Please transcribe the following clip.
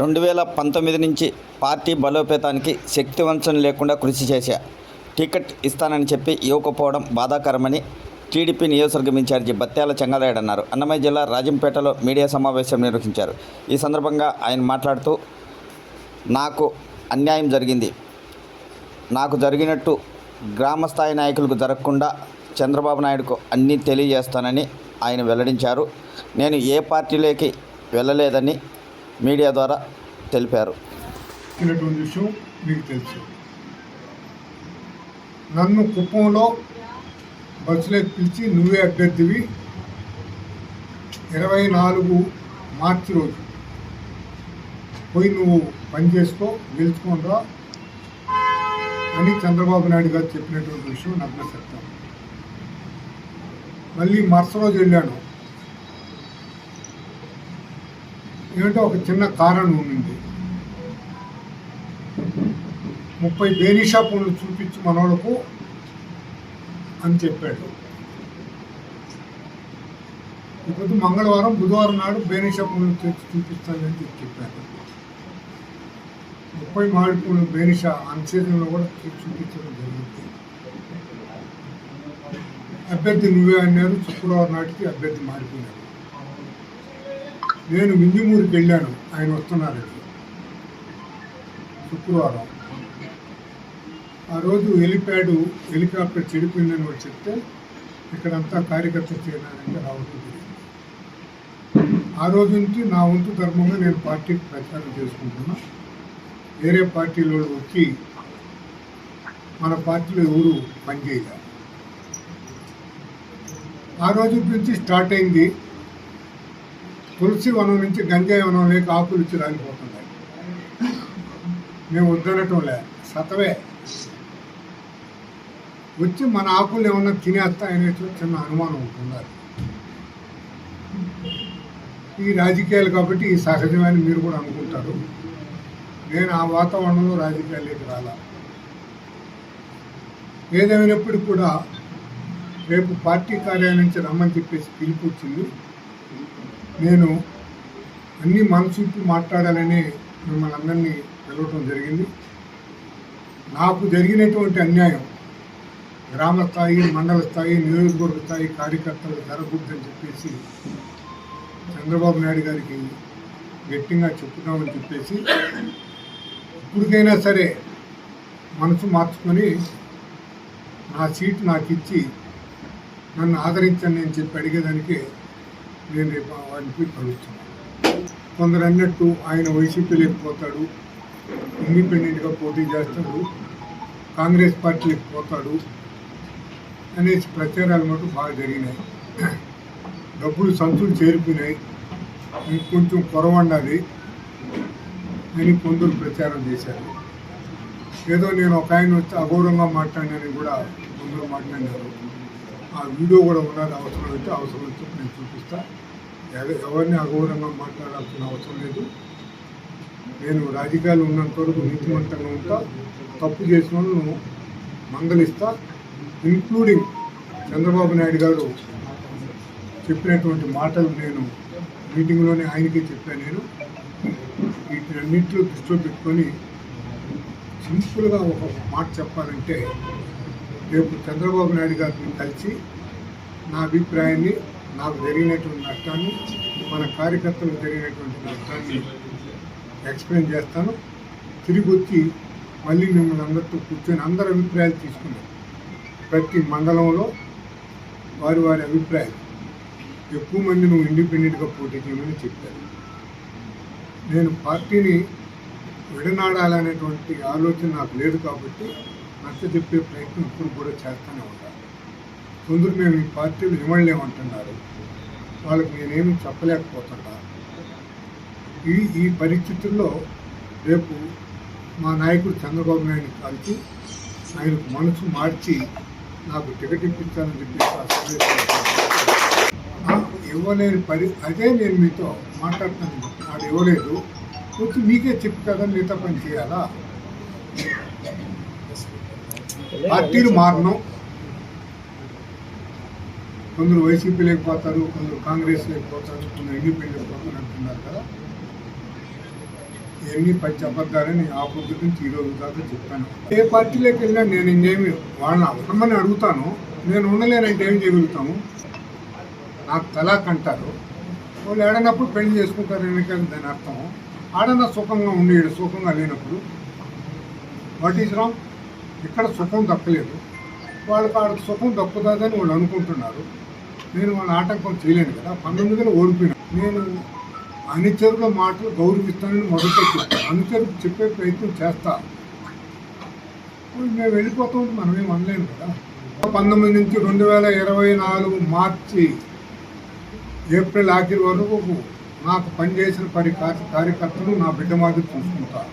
రెండు వేల పంతొమ్మిది నుంచి పార్టీ బలోపేతానికి శక్తివంచన లేకుండా కృషి చేశా. టికెట్ ఇస్తానని చెప్పి ఇవ్వకపోవడం బాధాకరమని టీడీపీ నియోజకవర్గం ఇన్ఛార్జి బత్యాల చెంగారాయుడు అన్నారు. అన్నమయ్య జిల్లా రాజంపేటలో మీడియా సమావేశం నిర్వహించారు. ఈ సందర్భంగా ఆయన మాట్లాడుతూ నాకు అన్యాయం జరిగింది. నాకు జరిగినట్టు గ్రామ స్థాయి నాయకులకు జరగకుండా చంద్రబాబు నాయుడుకు అన్నీ తెలియజేస్తానని ఆయన వెల్లడించారు. నేను ఏ పార్టీలోకి వెళ్ళలేదని మీడియా ద్వారా తెలిపారు. విషయం మీకు తెలుసు. నన్ను కుప్పంలో బస్సులోకి పిలిచి నువ్వే అభ్యర్థివి ఇరవై నాలుగు మార్చి రోజు. పోయి నువ్వు పని చేసుకో గెలుచుకోనరా అని చంద్రబాబు నాయుడు గారు చెప్పినటువంటి విషయం నాకు చెప్తాను మళ్ళీ మరుస రోజు వెళ్ళాను. ఏమిటో ఒక చిన్న కారణం ఉంది ముప్పై బేనిషా పనులు చూపించి మనోళ్ళకు అని చెప్పాడు. ఇప్పుడు మంగళవారం బుధవారం నాడు బేనిషా పనులు తెచ్చి చూపిస్తానని చెప్పి చెప్పారు ముప్పై మామిడిపూలు బేనిషా అన్సీజన్లో కూడా చూపించడం జరిగింది. అభ్యర్థి నువ్వే అన్నారు. శుక్రవారం నాటికి అభ్యర్థి మారిపోయినారు నేను వింజమూరికి వెళ్ళాను. ఆయన వస్తున్నారు శుక్రవారం. ఆ రోజు హెలిప్యాడ్ హెలికాప్టర్ చెడిపోయిందని వాళ్ళు చెప్తే ఇక్కడంతా కార్యకర్త చేరాలంటే రావడం ఆ రోజు నుంచి నా వంతు ధర్మంగా నేను పార్టీకి ప్రచారం చేసుకుంటున్నా. వేరే పార్టీలో వచ్చి మన పార్టీలో ఎవరు పనిచేయాలి. ఆ రోజు నుంచి స్టార్ట్ అయింది. తులసి వనం నుంచి గంజాయి వనం లేక ఆకులు ఇచ్చి రాలిపోతున్నాయి. మేము వద్దనటం లే సతవే వచ్చి మన ఆకులు ఏమన్నా తినేస్తాయనే చిన్న అనుమానం ఉంటుంది ఈ రాజకీయాలు కాబట్టి ఈ సహజమని మీరు కూడా అనుకుంటారు. నేను ఆ వాతావరణంలో రాజకీయాల్లోకి రాలా. ఏదేమైనప్పటికీ కూడా రేపు పార్టీ కార్యాలయం నుంచి రమ్మని చెప్పేసి పిలుపు వచ్చింది. నేను అన్ని మనసుకి మాట్లాడాలని మిమ్మల్ని అందరినీ పిలవటం జరిగింది. నాకు జరిగినటువంటి అన్యాయం గ్రామ స్థాయి మండల స్థాయి నియోజకవర్గ స్థాయి కార్యకర్తలు జరగకూడదని చెప్పేసి చంద్రబాబు నాయుడు గారికి గట్టిగా చెప్తున్నామని చెప్పేసి ఇప్పటికైనా సరే మనసు మార్చుకొని నా సీటు నాకు ఇచ్చి నన్ను ఆదరించండి అని చెప్పి అడిగేదానికి నేను రేపు వారికి కలుస్తున్నాను కొందరు అన్నట్టు ఆయన వైసీపీ లేకపోతాడు ఇండిపెండెంట్గా పోటీ చేస్తాడు కాంగ్రెస్ పార్టీకి పోతాడు అనేసి ప్రచారాలు మటు బాగా జరిగినాయి. డబ్బులు సంతులు చేరిపోయినాయి. ఇంకొంచెం కొరవండాలి అని కొందరు ప్రచారం చేశారు. ఏదో నేను ఒక ఆయన వచ్చి అగౌరవంగా మాట్లాడినని కూడా కొందరు మాట్లాడినారు. ఆ వీడియో కూడా ఉన్నది అవసరం అయితే అవసరం అయితే నేను చూపిస్తా. ఎవరిని అగౌరవంగా మాట్లాడాల్సిన అవసరం లేదు. నేను రాజకీయాలు ఉన్నంత వరకు నీతివంతంగా ఉంటా. తప్పు చేసిన వాళ్ళను మందలిస్తా. ఇంక్లూడింగ్ చంద్రబాబు నాయుడు గారు చెప్పినటువంటి మాటలు నేను మీటింగ్లోనే ఆయనకే చెప్పాను నేను. వీటినన్నింటిలో దృష్టిలో పెట్టుకొని సింపుల్గా ఒక మాట చెప్పాలంటే రేపు చంద్రబాబు నాయుడు గారిని కలిసి నా అభిప్రాయాన్ని నాకు జరిగినటువంటి నష్టాన్ని మన కార్యకర్తలకు జరిగినటువంటి నష్టాన్ని ఎక్స్ప్లెయిన్ చేస్తాను. తిరిగి వచ్చి మళ్ళీ మిమ్మల్ని అందరితో కూర్చొని అందరి అభిప్రాయాలు తీసుకున్నాం ప్రతి మండలంలో వారి వారి అభిప్రాయాలు. ఎక్కువ మంది నువ్వు ఇండిపెండెంట్గా పోటీ చేయమని చెప్పారు. నేను పార్టీని విడనాడాలనేటువంటి ఆలోచన నాకు లేదు కాబట్టి నచ్చ చెప్పే ప్రయత్నం ఇప్పుడు కూడా చేస్తూనే ఉంటాను కొందరు మేము ఈ పార్టీలు ఇవ్వలేమంటున్నారు. వాళ్ళకి నేనేమి చెప్పలేకపోతున్నా. ఈ ఈ పరిస్థితుల్లో రేపు మా నాయకుడు చంద్రబాబు నాయుడు కలిసి ఆయనకు మనసు మార్చి నాకు టికెట్ ఇప్పించాలని చెప్పి ఇవ్వలేని పరి అదే నేను మీతో మాట్లాడుతాను. వాడు ఇవ్వలేదు. వచ్చి మీకే చెప్పు కదా మిగతా పని చేయాలా? పార్టీలు మారణం కొందరు వైసీపీ లేకపోతారు కొందరు కాంగ్రెస్ లేకపోతారు కొందరు ఇండిపెండెంట్ పోతారు అంటున్నారు కదా. ఇవన్నీ పచ్చి అబద్ధాలని ఆ పొద్దు నుంచి ఈ రోజు దాకా చెప్పాను. ఏ పార్టీలోకి వెళ్ళినా నేను ఇంకేమి వాళ్ళని అవసరమని అడుగుతాను. నేను ఉండలేనంటే ఏం చేయగలుగుతాము? నాకు తలాక్ అంటారు. వాళ్ళు ఏడనప్పుడు పెళ్ళి చేసుకుంటారు ఎందుకంటే దాని అర్థం. ఆడన సుఖంగా ఉండి సుఖంగా లేనప్పుడు. వాట్ ఈస్ రాంగ్ ఇక్కడ సుఖం దక్కలేదు. వాళ్ళకి ఆడ సుఖం దక్కుతుందని వాళ్ళు అనుకుంటున్నారు. నేను వాళ్ళ ఆటంకం చేయలేను కదా. పంతొమ్మిదిలో ఓడిపోయినా. నేను అనుచరుల మాటలు గౌరవిస్తానని మొదట చెప్పాను అనుచరులకు చెప్పే ప్రయత్నం చేస్తా. మేము వెళ్ళిపోతాం మనం ఏం అనలేము కదా. పంతొమ్మిది నుంచి రెండు వేల ఇరవై నాలుగు మార్చి ఏప్రిల్ ఆఖరి వరకు నాకు పనిచేసిన పరి కార్యకర్తలు నా బిడ్డ మాదిరి చూసుకుంటారు